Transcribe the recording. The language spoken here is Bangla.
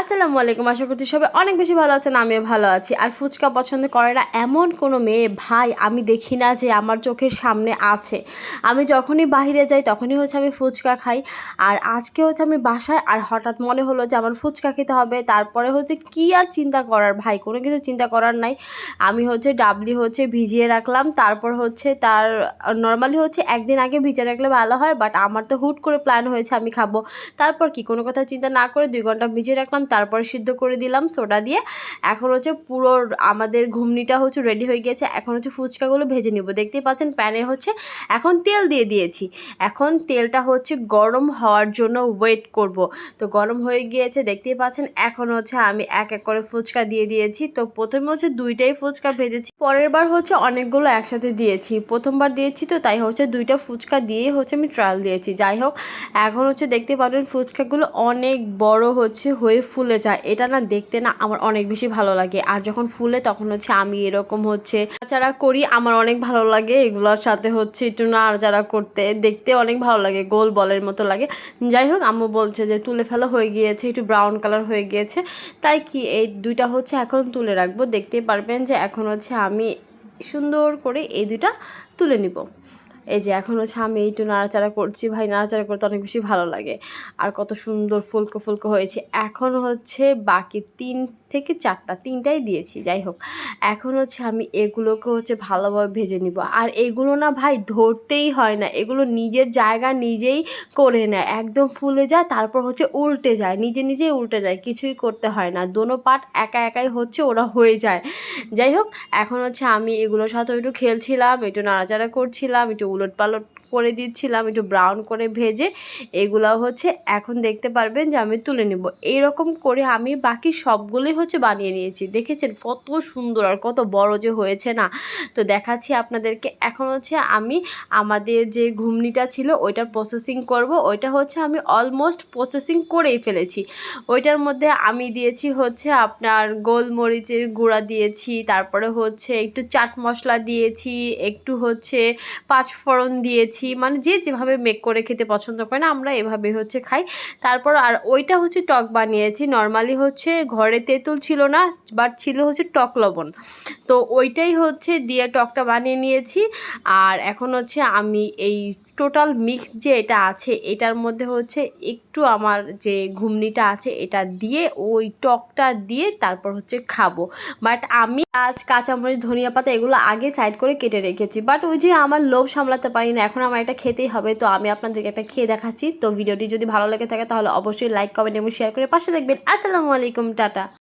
আসসালামু আলাইকুম। আশা করছি সবাই অনেক বেশি ভালো আছেন, আমিও ভালো আছি। আর ফুচকা পছন্দ করে না এমন কোনো মেয়ে, ভাই, আমি দেখি না যে আমার চোখের সামনে আছে। আমি যখনই বাইরে যাই, তখনই হচ্ছে আমি ফুচকা খাই। আর আজকে হচ্ছে আমি বাসায়, আর হঠাৎ মনে হলো যে আমার ফুচকা খেতে হবে। তারপরে হচ্ছে কি আর চিন্তা করার, ভাই, কোনো কিছু চিন্তা করার নাই। আমি হচ্ছে ডাবলি হচ্ছে ভিজিয়ে রাখলাম। তারপর হচ্ছে তার নর্মালি হচ্ছে একদিন আগে ভিজিয়ে রাখলে ভালো হয় বাট আমার তো হুট করে প্ল্যান হয়েছে আমি খাব। তারপর কি, কোনো কথা চিন্তা না করে দুই ঘণ্টা ভিজিয়ে রাখলাম। তারপর সিদ্ধ করে দিলাম সোডা দিয়ে। এখন হচ্ছে পুরো আমাদের ঘুমনিটা হচ্ছে রেডি হয়ে গেছে। এখন হচ্ছে ফুচকাগুলো ভেজে নিব। দেখতেই পাচ্ছেন প্যানে হচ্ছে এখন তেল দিয়ে দিয়েছি। এখন তেলটা হচ্ছে গরম হওয়ার জন্য ওয়েট করব। তো গরম হয়ে গিয়েছে, দেখতেই পাচ্ছেন। এখন হচ্ছে আমি এক এক করে ফুচকা দিয়ে দিয়েছি। তো প্রথমে হচ্ছে দুইটাই ফুচকা ভেজেছি। পরের বার হচ্ছে অনেকগুলো একসাথে দিয়েছি। প্রথমবার দিয়েছি তো তাই হচ্ছে দুইটা ফুচকা দিয়েই হচ্ছে আমি ট্রায়াল দিয়েছি। যাই হোক, এখন হচ্ছে দেখতে পাবেন ফুচকাগুলো অনেক বড় হচ্ছে হয়ে ফুলে যায়, এটা না দেখতে না আমার অনেক বেশি ভালো লাগে। আর যখন ফুলে তখন হচ্ছে আমি এরকম হচ্ছে নাড়াচাড়া করি, আমার অনেক ভালো লাগে। এগুলোর সাথে হচ্ছে একটু নাড়াচাড়া করতে, দেখতে অনেক ভালো লাগে, গোল বলের মতো লাগে। যাই হোক, আম্মু বলছে যে, তুলে ফেলা, হয়ে গিয়েছে, একটু ব্রাউন কালার হয়ে গিয়েছে। তাই কি, এই দুইটা হচ্ছে এখন তুলে রাখব। দেখতেই পারবেন যে, এখন হচ্ছে আমি সুন্দর করে এই দুইটা তুলে নিব। এই যে এখন হচ্ছে আমি একটু নাড়াচাড়া করছি, ভাই নাড়াচাড়া করতে অনেক বেশি ভালো লাগে। আর কত সুন্দর ফুলকো ফুলকো হয়েছে। এখন হচ্ছে বাকি তিন থেকে চারটা, তিনটাই দিয়েছি, যাই হোক। এখন হচ্ছে আমি এগুলোকে হচ্ছে ভালোভাবে ভেজে নিব। আর এগুলো না ভাই ধরতেই হয় না। এগুলো নিজের জায়গা নিজেই করে নেয়। একদম ফুলে যায়, তারপর হচ্ছে উল্টে যায়। নিজে নিজেই উল্টে যায়, কিছুই করতে হয় না। দোনো পার্ট একা একাই হচ্ছে, ওরা হয়ে যায়। যাই হোক, এখন হচ্ছে আমি এগুলোর সাথে একটু খেলছিলাম, একটু নাড়াচাড়া করছিলাম, একটু উলট পালট করে দিচ্ছিলাম, একটু ব্রাউন করে ভেজে। এগুলো হচ্ছে এখন দেখতে পারবেন যে আমি তুলে নেব। এইরকম করে আমি বাকি সবগুলোই হচ্ছে বানিয়ে নিয়েছি। দেখেছেন কত সুন্দর আর কত বড় যে হয়েছে না? তো দেখাচ্ছি আপনাদেরকে। এখন হচ্ছে আমি আমাদের যে ঘুমনিটা ছিল, ওইটার প্রসেসিং করব। ওইটা হচ্ছে আমি অলমোস্ট প্রসেসিং করেই ফেলেছি। ওইটার মধ্যে আমি দিয়েছি হচ্ছে আপনার গোলমরিচের গুঁড়া দিয়েছি, তারপরে হচ্ছে একটু চাট মশলা দিয়েছি, একটু হচ্ছে পাঁচফোড়ন দিয়েছি মানে যে যেভাবে মেক করে খেতে পছন্দ করে না, আমরা এভাবে হচ্ছে খাই। তারপর আর ওইটা হচ্ছে টক বানিয়েছি। নর্মালি হচ্ছে ঘরে তেঁতুল ছিল না বাট ছিল হচ্ছে টক লবণ। তো ওইটাই হচ্ছে দিয়ে টকটা বানিয়ে নিয়েছি। আর এখন হচ্ছে আমি এই টোটাল মিক্স যে এটা আছে, এটার মধ্যে হচ্ছে একটু আমার যে ঘুমনিটা আছে, এটা দিয়ে ওই টকটা দিয়ে তারপর হচ্ছে খাব। বাট আমি আজ কাঁচামরিচ, ধনিয়া পাতা এগুলো আগে সাইড করে কেটে রেখেছি। বাট ওই যে আমার লোভ সামলাতে পারি না, এখন আমার এটা খেতেই হবে। তো আমি আপনাদেরকে একটা খেয়ে দেখাচ্ছি। তো ভিডিওটি যদি ভালো লেগে থাকে, তাহলে অবশ্যই লাইক কমেন্ট এবং শেয়ার করে পাশে দেখবেন। আসসালামু আলাইকুম, টাটা।